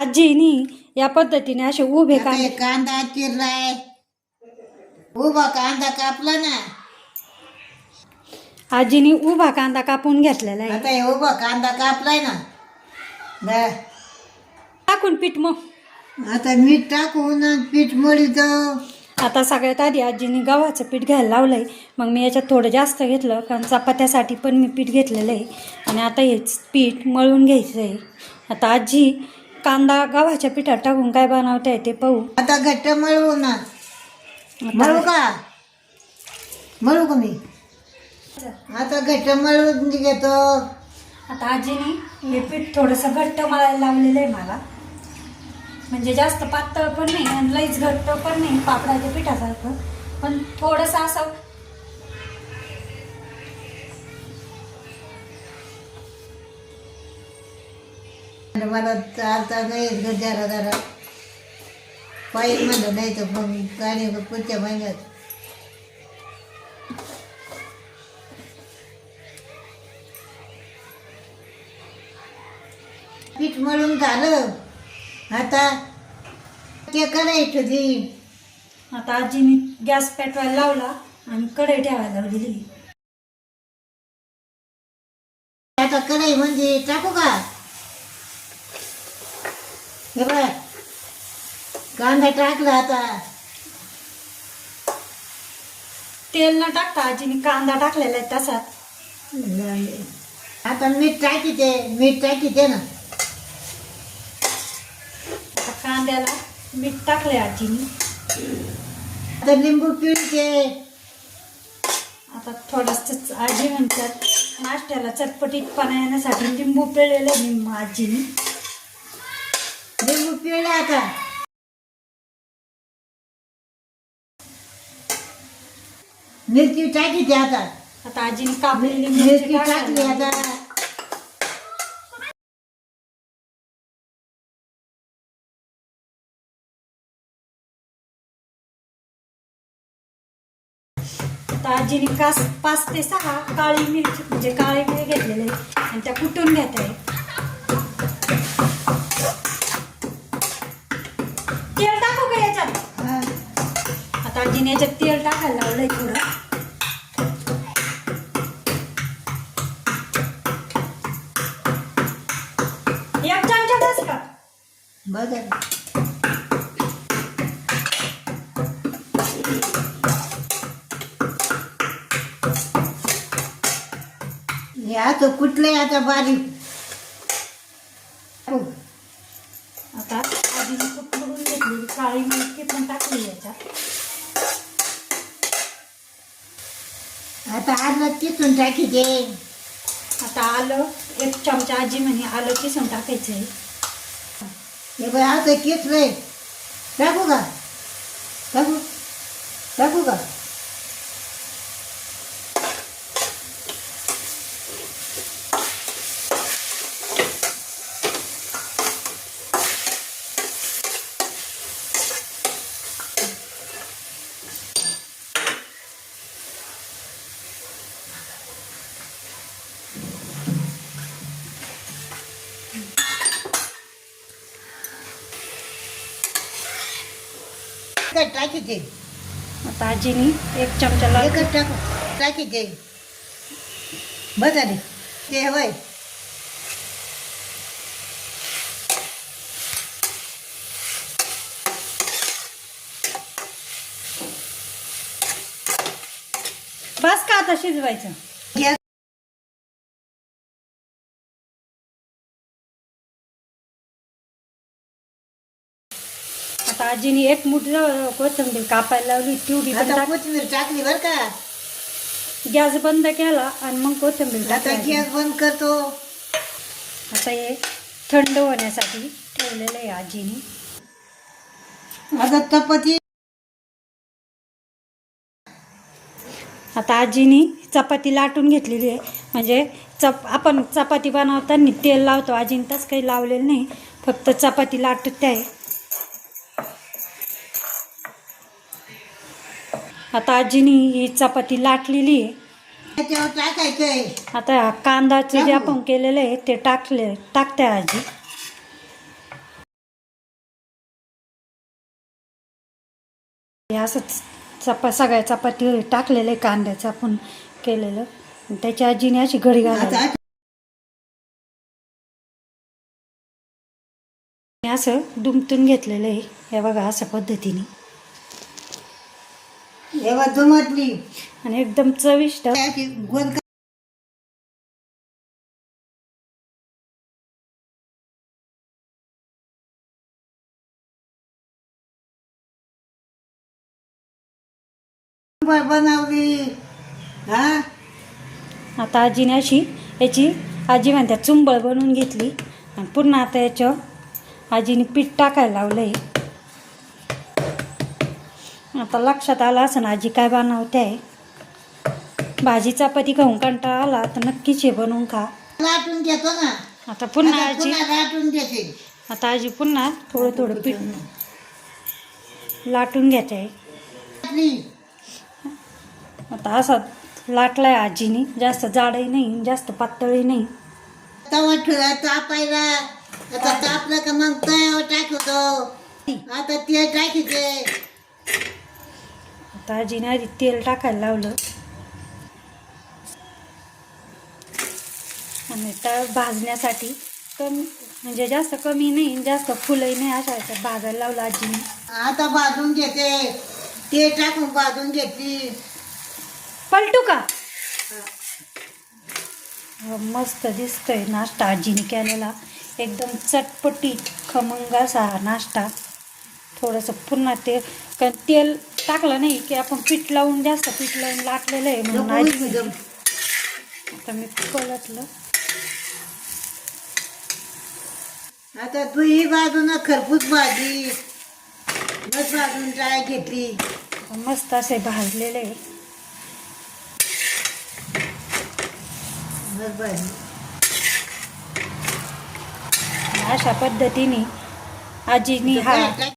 आजीनी या पद्धतीने असे उभे आता कांदे हे कांदा चिरलाय उभा कांदा कापला ना. आजीनी उभा कांदा कापून घेतलेला आहे. आता हे उभा कांदा कापलाय ना. टाकून पीठ मग. आता मीठ टाकून आणि पीठ मळीत आता सगळ्यात आधी आजीने गव्हाचं पीठ घ्यायला लावलंय. मग मी याच्यात थोडं जास्त घेतलं कारण चपात्यासाठी पण मी पीठ घेतलेलं आहे. आणि आता हे पीठ मळून घ्यायचं आहे आता आजी कांदा गव्हाच्या पिठात टाकून काय बनवता येते पाहू. आता घट्ट मळवू ना. मळू का? मळू का मी? आता घट्ट मळून घेतो. आता आजीने हे पीठ थोडंसं घट्ट मळायला लावलेलं आहे मला. म्हणजे जास्त पातळ पण नाही आणि लईच घट्ट पण नाही पापडाच्या पिठासारखं. पण थोडंसं असं मला चालता नाही ग जरा जरा. पायी म्हणलं नाही तर मग गाडी पुढच्या महिन्यात. पीठ मळून झालं. आता ते करायचं ती. आता आजीने गॅस पेटवायला लावला आणि कढई ठेवायला लावलेली. आता कढई म्हणजे टाकू का? हे बघ. कांदा टाकला आता. तेल न टाकता आजीने कांदा टाकलेला आहे तसाच आता मीठ टाकी ते मीठ टाकी ते ना. आता कांद्याला मीठ टाकले आजीने. आता लिंबू पिळते आता थोडंसं आजी म्हणतात नाश्त्याला चटपटीतपणा येण्यासाठी लिंबू पिळलेलं आहे निम्म आजीने. लिंबू पिळले आता. मिरची टाकी ते आता. आता आजीने कापलेली मिरची मिरची टाकली टाकली आता. आता आजीने कास पाच ते सहा काळी मिरची म्हणजे काळी मिरी घेतलेले आणि त्या कुटून घेत आहे. आता आजीने याच्यात तेल टाकायला लावलंय थोडं. एक चमचा बस का? बघा हे आता कुठलं आता बारीक हो. आता आजीने कुटून घेतलेली काळी मिरची पण टाकली याच्यात आता आलं किसून टाकी ते आता आलं एक चमचा आजी म्हणे आलं किसून टाकायचं आहे हे बाय आता किसलंय टाकू का? टाकू? टाकू का? काय टाकी आता आजीने एक चमचा लावून एकच टाकू टाकी ते बस आले ते हवंय बस का आता शिजवायचं? आजीने एक मुठ कोथिंबीर कापायला लावली तेवढी पण आता टाक कोथिंबीर टाकली बरं का. गॅस बंद केला आणि मग कोथिंबीर आता गॅस बंद करतो. आता हे थंड होण्यासाठी ठेवलेलं आहे आजीने. आता चपाती आता आजीने चपाती लाटून घेतलेली आहे. म्हणजे चप आपण चपाती बनवताना तेल लावतो. आजीने तसं काही लावलेलं नाही. फक्त चपाती लाटत. आहे आता आजीनी ही चपाती लाटलेली आता कांदाचे जे आपण केलेले ते टाकले टाकते आजी. हे चपा सगळ्या चपाती टाकलेलं आहे कांद्याचं आपण केलेलं. त्याच्या त्याची आजीने अशी घडी घालायची असं दुमटून घेतलेलं आहे हे बघा अशा पद्धतीने. आणि एकदम चविष्ट. गोल बनवली. हा? आता आजीने अशी याची आजी म्हणते चुंबळ बनवून घेतली. आणि पुन्हा आता याच्यावर आजीने पीठ टाकायला लावलं आहे आता लक्षात आलं असं आजी काय बनवते? आहे भाजी चपाती खाऊन कंटाळा आला तर नक्कीच हे बनवून खा. लाटून घेतो ना. आता पुन्हा आता आजी पुन्हा लाटून घेते आता आजी पुन्हा थोडं थोडं पीठ लाटून घेते. आहे लाटली. आता असा लाटलाय आजीने. जास्त जाडही नाही जास्त पातळही नाही. तवा तापायला. आता तापलं का मग तयावर टाकतो. आता ते टाकीचे आता आजीने आधी तेल टाकायला लावलं. आणि त्या भाजण्यासाठी कमी म्हणजे जास्त कमी नाही जास्त फुलही नाही अशा भाजायला लावलं आजीने. आता भाजून घेते. ते टाकून भाजून घेतली. पलटू का? मस्त दिसतोय नाश्ता आजीने केलेला. एकदम चटपटीत खमंग असा नाश्ता. थोडंसं पुन्हा ते कारण तेल टाकलं नाही की आपण पीठ लावून जास्त पीठ लावून लाटलेलं आहे म्हणून आजी. आता मी पलटलं. आता तू ही बाजूनं खरपूस भाजी बस भाजून काय घेतली. मस्त असे भाजलेले. अशा पद्धतीने आजीनी हा